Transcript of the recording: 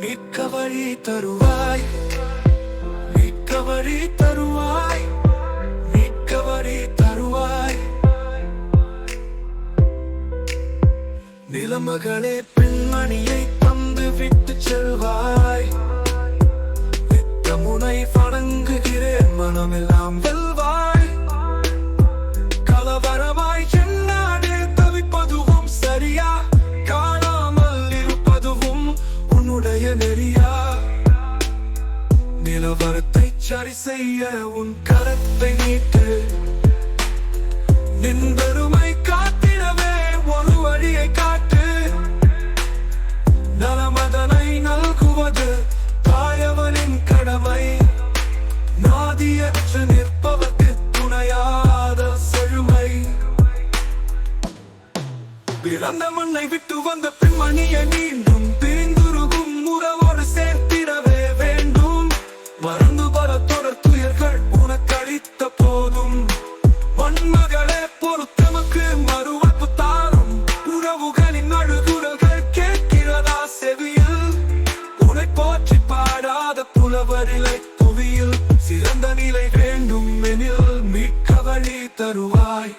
மிக்க வழி தருவாய். மிக்க வழி தருவாய். மிக்க வழி தருவாய். நிலமகளே பெண்மணியை தந்து விட்டு செல்வாய். முனை வணங்குகிறேன் மனமெல்லாம் நிலவரத்தை சரி செய்ய உன் கரத்தை நீட்டு. நின் பெருமை காத்திடவே ஒரு வழியை காட்டு. நலமதனை நல்குவது தாயவனின் கடமை. நாதியற்று நிற்பவர்க்கு துணையாத செழுமை. பிறந்த மண்ணை விட்டு வந்த பெண்மணியை நீ புலவரிலை புவியில் சிறந்த நிலை வேண்டும் எனில் மீட்க வழி தருவாய்.